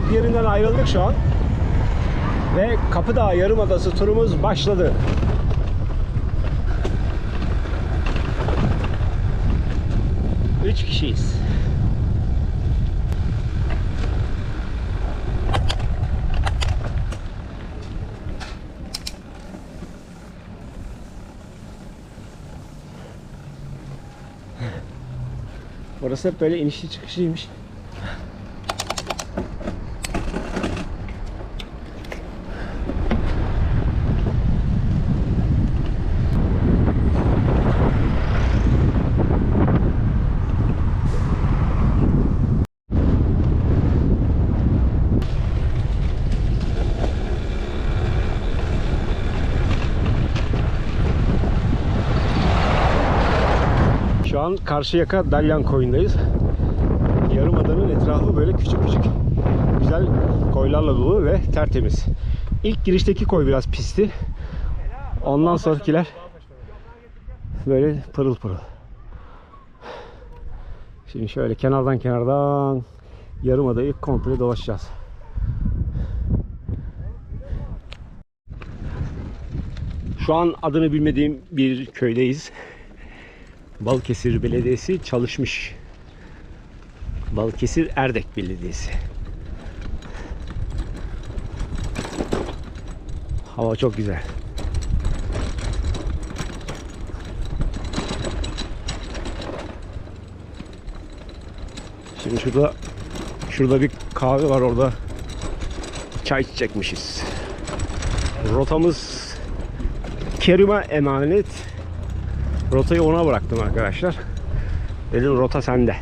kamp yerinden ayrıldık şu an. Ve Kapıdağ Yarımadası turumuz başladı. Üç kişiyiz. Orası hep böyle inişli çıkışlıymış. An Karşıyaka Dalyan koyundayız. Yarımadanın etrafı böyle küçük küçük güzel koylarla dolu ve tertemiz. İlk girişteki koy biraz pisti. Ondan sonrakiler böyle pırıl pırıl. Şimdi şöyle kenardan kenardan Yarımada'yı komple dolaşacağız. Şu an adını bilmediğim bir köydeyiz. Balıkesir Belediyesi çalışmış. Balıkesir Erdek Belediyesi. Hava çok güzel. Şimdi şurada şurada bir kahve var orada. Çay içecekmişiz. Rotamız Kerim'e emanet. Rotayı ona bıraktım arkadaşlar. Dedim rota sende.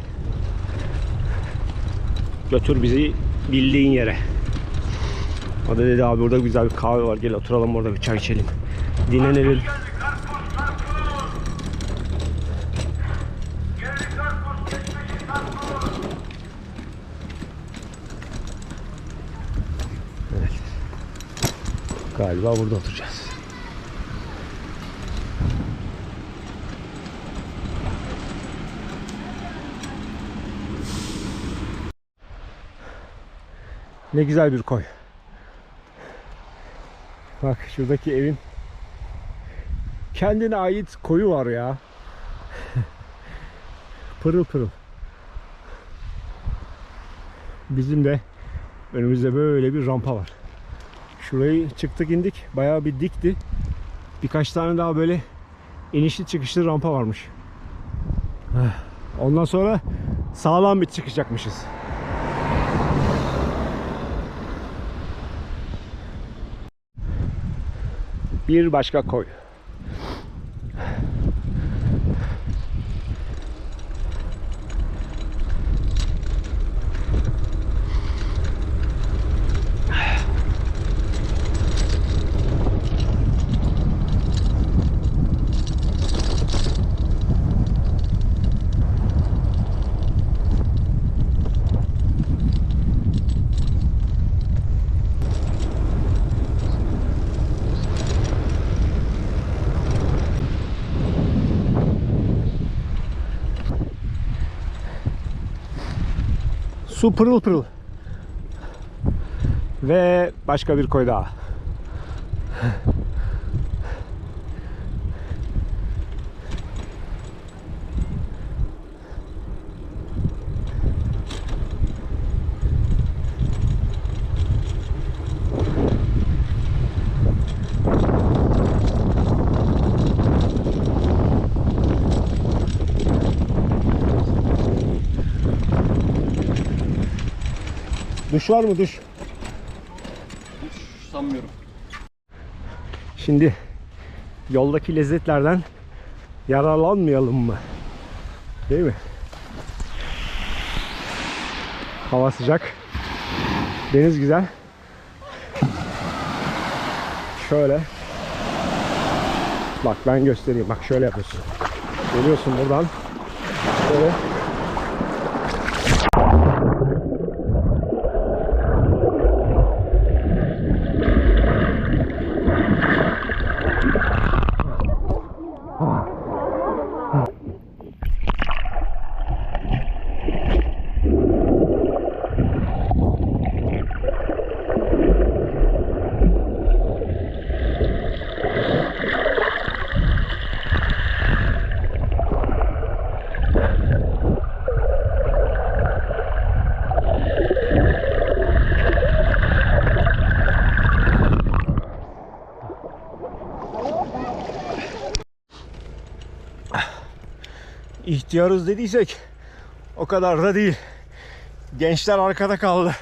Götür bizi bildiğin yere. O da dedi abi burada güzel bir kahve var gel oturalım orada bir çay içelim. Dinlenelim. Evet. Galiba burada oturacağız. Ne güzel bir koy. Bak şuradaki evin kendine ait koyu var ya. pırıl pırıl. Bizim de önümüzde böyle bir rampa var. Şurayı çıktık indik. Bayağı bir dikti. Birkaç tane daha böyle inişli çıkışlı rampa varmış. Ondan sonra sağlam bir çıkacakmışız. Bir başka koy. Su pırıl pırıl. Ve başka bir koy daha. Duş var mı duş? Sanmıyorum. Şimdi yoldaki lezzetlerden yararlanmayalım mı? Değil mi? Hava sıcak. Deniz güzel. Şöyle. Bak ben göstereyim. Bak şöyle yapıyorsun. Geliyorsun buradan. Şöyle. İhtiyarız dediysek o kadar da değil. Gençler arkada kaldı.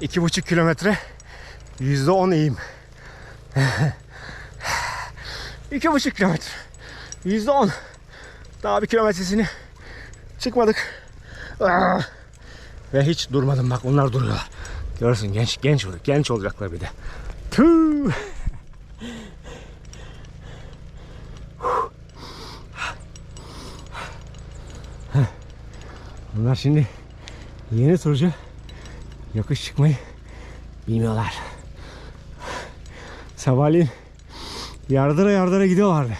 İki buçuk kilometre yüzde on eğim. İki buçuk kilometre yüzde on. Daha bir kilometresini çıkmadık. Ve hiç durmadım bak onlar duruyorlar. Görürsün genç genç genç olacaklar bir de. Bunlar şimdi yeni turcu yokuş çıkmayı bilmiyorlar. Sabahleyin yardıra yardıra gidiyorlardı.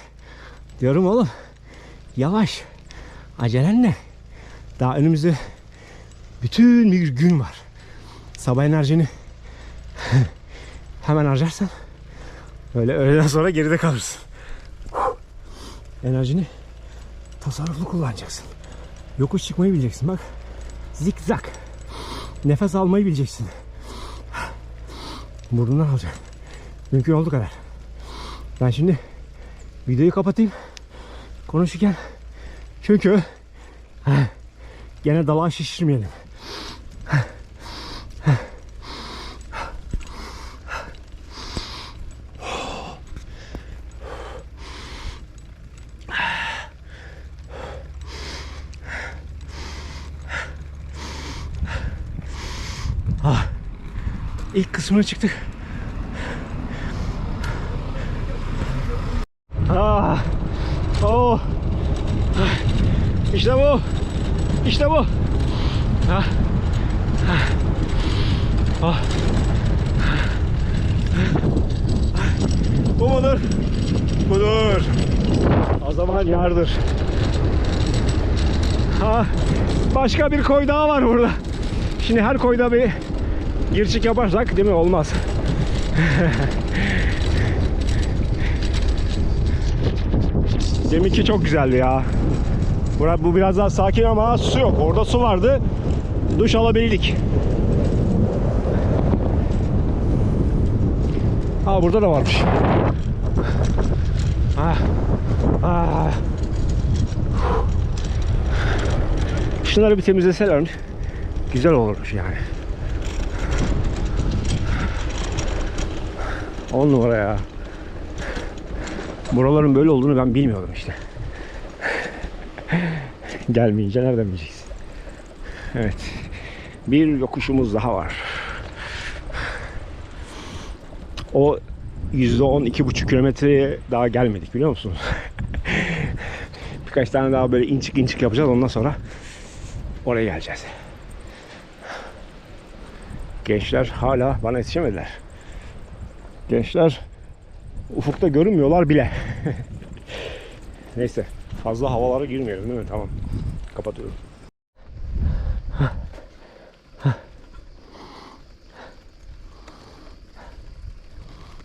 Diyorum oğlum yavaş acelen ne? Daha önümüzde bütün bir gün var. Sabah enerjini hemen harcarsan öyle öğleden sonra geride kalırsın. Enerjini tasarruflu kullanacaksın. Yokuş çıkmayı bileceksin bak. Zikzak. Nefes almayı bileceksin. Burnundan alacaksın. Mümkün olduğu kadar. Ben şimdi videoyu kapatayım. Konuşurken. Çünkü gene dalağı şişirmeyelim. İlk kısmına çıktık. Ah. Oh. İşte bu. İşte bu. Ah. Ah. Ah. Bu mudur? Budur. O zaman yardır. Ha, başka bir koy daha var burada. Şimdi her koyda bir girçik yaparsak değil mi? Olmaz. Deminki çok güzeldi ya. Bura, bu biraz daha sakin ama su yok. Orada su vardı. Duş alabildik. Ha burada da varmış. Ah. Ah. Şunları bir temizleseler güzel olurmuş yani. 10 numara ya. Buraların böyle olduğunu ben bilmiyordum işte. Gelmeyince nereden bileceksin? Evet. Bir yokuşumuz daha var. O %10 iki buçuk kilometreye daha gelmedik biliyor musunuz? Birkaç tane daha böyle inçik inçik yapacağız ondan sonra oraya geleceğiz. Gençler hala bana yetişemediler. Gençler ufukta görünmüyorlar bile. Neyse fazla havalara girmeyelim değil mi? Tamam. Kapatıyorum.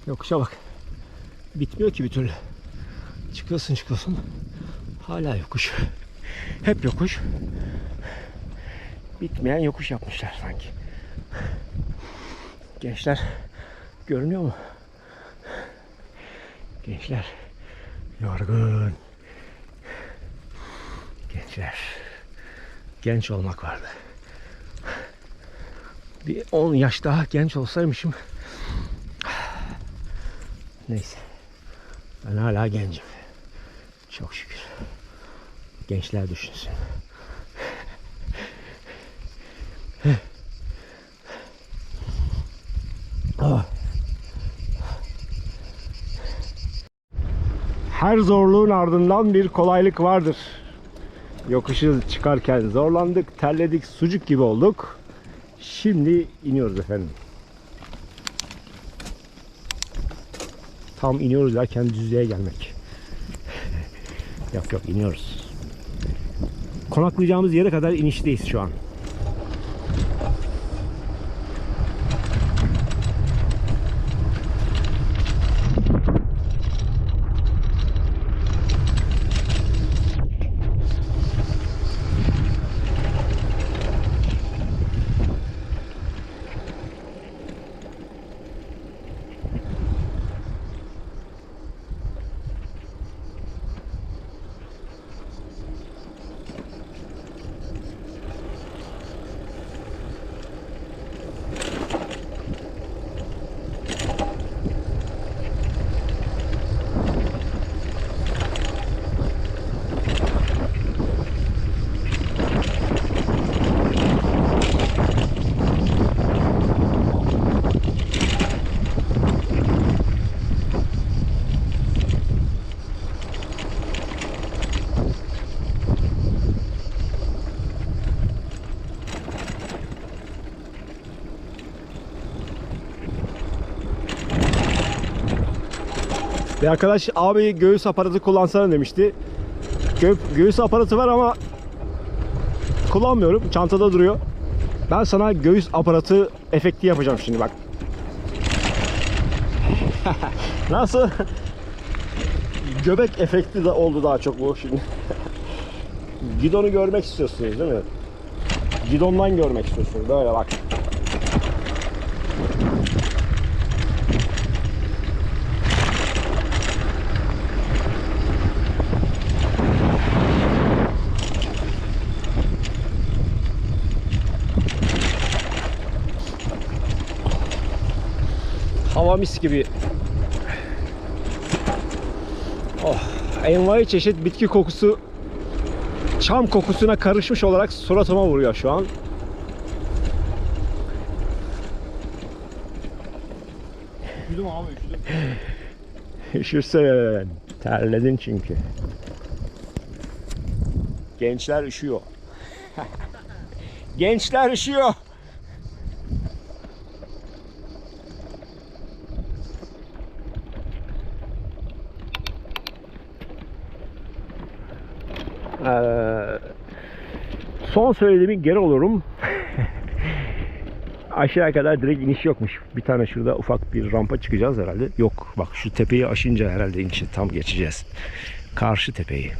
Yokuşa bak. Bitmiyor ki bir türlü. Çıkıyorsun çıkıyorsun. Hala yokuş. Hep yokuş. Bitmeyen yokuş yapmışlar sanki. Gençler görünüyor mu? Gençler yorgun. Gençler. Genç olmak vardı. Bir 10 yaş daha genç olsaymışım. Neyse. Ben hala gencim. Çok şükür. Gençler düşünsün. Her zorluğun ardından bir kolaylık vardır. Yokuşu çıkarken zorlandık, terledik, sucuk gibi olduk. Şimdi iniyoruz efendim. Tam iniyoruz derken düzlüğe gelmek. yok yok iniyoruz. Konaklayacağımız yere kadar inişteyiz şu an. Bir arkadaş abi göğüs aparatı kullansana demişti. Gö- göğüs aparatı var ama kullanmıyorum. Çantada duruyor. Ben sana göğüs aparatı efekti yapacağım şimdi bak. Nasıl? Göbek efekti de oldu daha çok bu şimdi. Gidonu görmek istiyorsunuz değil mi? Gidondan görmek istiyorsunuz. Böyle bak. Hava mis gibi. Oh, envai çeşit bitki kokusu çam kokusuna karışmış olarak suratıma vuruyor şu an. Üşüdüm abi üşüdüm. Üşürsen. Terledin çünkü. Gençler üşüyor. Gençler üşüyor. Son söylediğimi geri olurum. Aşağıya kadar direkt iniş yokmuş. Bir tane şurada ufak bir rampa çıkacağız herhalde. Yok bak şu tepeyi aşınca herhalde inişi tam geçeceğiz. Karşı tepeyi.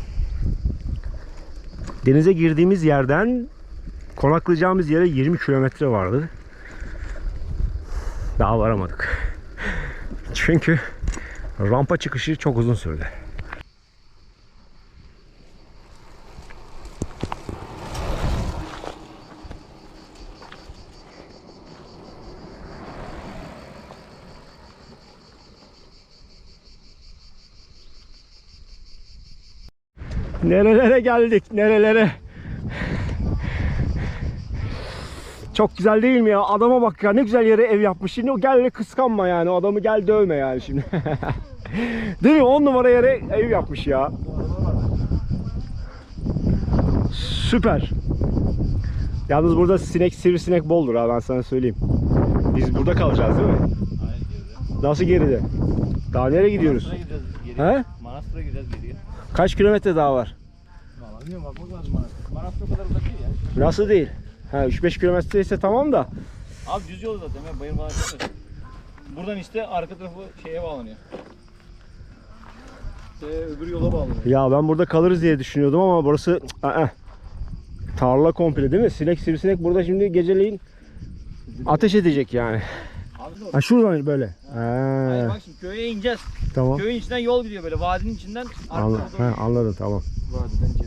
Denize girdiğimiz yerden konaklayacağımız yere 20 kilometre vardı. Daha varamadık. Çünkü rampa çıkışı çok uzun sürdü. Nerelere geldik, nerelere. Çok güzel değil mi ya? Adama bak ya ne güzel yere ev yapmış. Şimdi o gel kıskanma yani. O adamı gel dövme yani şimdi. değil mi? 10 numara yere ev yapmış ya. Süper. Yalnız burada sinek, sivrisinek boldur ha ben sana söyleyeyim. Biz burada kalacağız değil mi? Hayır geride. Nasıl geride? Daha nereye gidiyoruz? He? Kaç kilometre daha var? Valla bilmiyorum bakmak lazım Manastır. Manastır o kadar uzak değil ya. Nasıl değil? Ha 3-5 kilometre ise tamam da. Abi düz yol zaten ya bayır yok. Buradan işte arka tarafı şeye bağlanıyor. İşte öbür yola bağlanıyor. Ya ben burada kalırız diye düşünüyordum ama burası ı-ı. tarla komple değil mi? Sinek sivrisinek burada şimdi geceleyin ateş edecek yani. Abi Ha şuradan böyle. Hayır Ha, bak şimdi köye ineceğiz. tamam. Köyün içinden yol gidiyor böyle vadinin içinden arka Anla, tarafa doğru. ha, anladım tamam.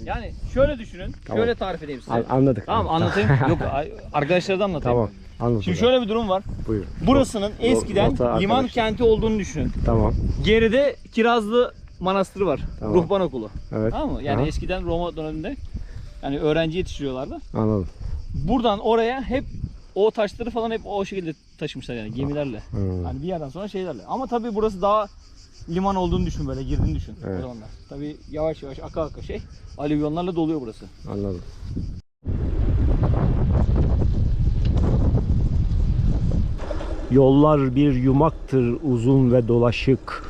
Yani şöyle düşünün. Tamam. Şöyle tarif edeyim size. An- anladık. Tamam anlatayım. Yok ay- arkadaşlara da anlatayım. Tamam. Anladım. Şimdi şöyle bir durum var. Buyur. Burasının eskiden liman arkadaşlar. kenti olduğunu düşünün. Tamam. Geride Kirazlı Manastırı var. Tamam. Ruhban okulu. Evet. Tamam mı? Yani Aha. eskiden Roma döneminde yani öğrenci yetiştiriyorlardı. Anladım. Buradan oraya hep o taşları falan hep o şekilde taşımışlar yani gemilerle. Hmm. Hani bir yerden sonra şeylerle. Ama tabii burası daha liman olduğunu düşün böyle girdiğini düşün Evet. o zamanlar. Tabii yavaş yavaş aka aka şey alüvyonlarla doluyor burası. Anladım. Yollar bir yumaktır uzun ve dolaşık.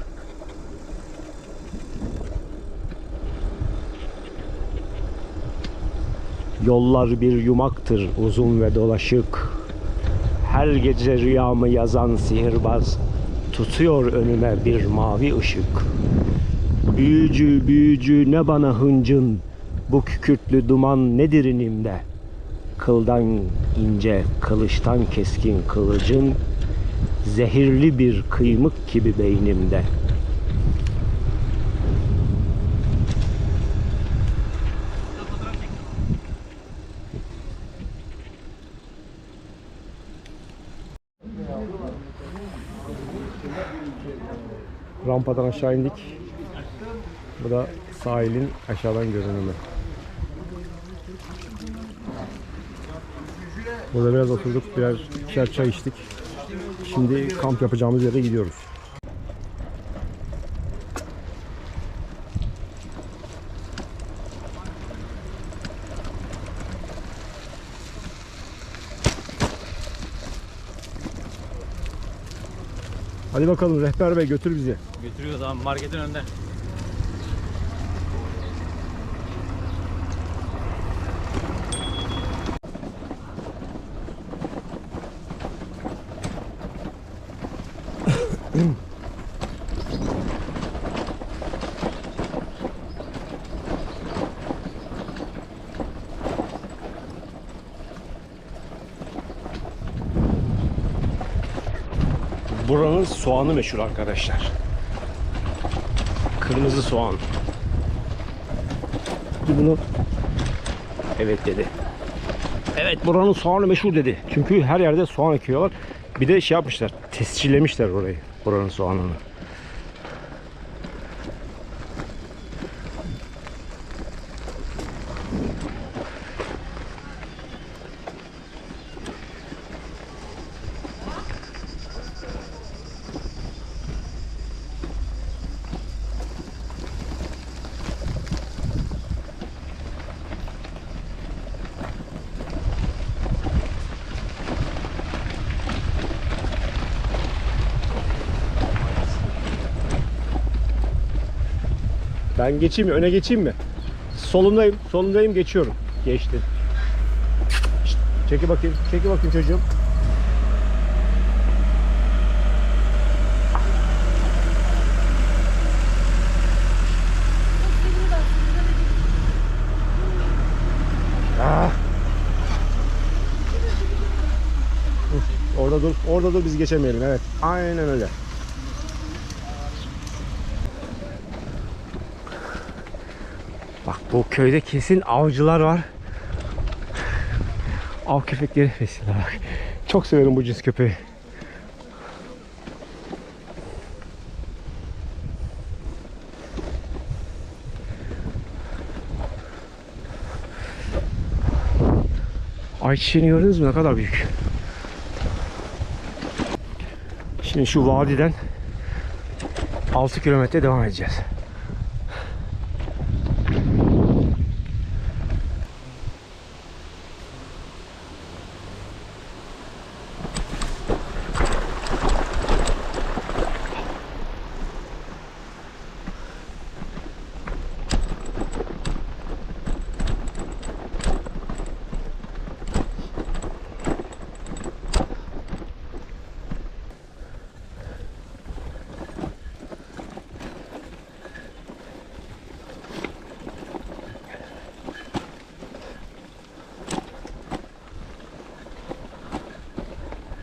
Yollar bir yumaktır uzun ve dolaşık. Her gece rüyamı yazan sihirbaz tutuyor önüme bir mavi ışık. Büyücü büyücü ne bana hıncın Bu kükürtlü duman nedir inimde Kıldan ince kılıçtan keskin kılıcın Zehirli bir kıymık gibi beynimde Rampadan aşağı indik. Bu da sahilin aşağıdan görünümü. Burada biraz oturduk, birer çay içtik. Şimdi kamp yapacağımız yere gidiyoruz. Hadi bakalım rehber bey götür bizi. Götürüyoruz abi marketin önünde. Buranın soğanı meşhur arkadaşlar. Kırmızı soğan. Bunu Evet dedi. Evet buranın soğanı meşhur dedi. Çünkü her yerde soğan ekiyorlar. Bir de şey yapmışlar. Tescillemişler orayı. Buranın soğanını. Ben geçeyim mi? Öne geçeyim mi? Solundayım. Solundayım geçiyorum. Geçti. Şşt, Çeki bakayım. Çeki bakayım çocuğum. Ah. Orada dur. Orada dur biz geçemeyelim. Evet. Aynen öyle. Bak bu köyde kesin avcılar var. Av köpekleri besliyorlar bak. Çok severim bu cins köpeği. Ayçiçeğini gördünüz mü ne kadar büyük. Şimdi şu vadiden 6 kilometre devam edeceğiz.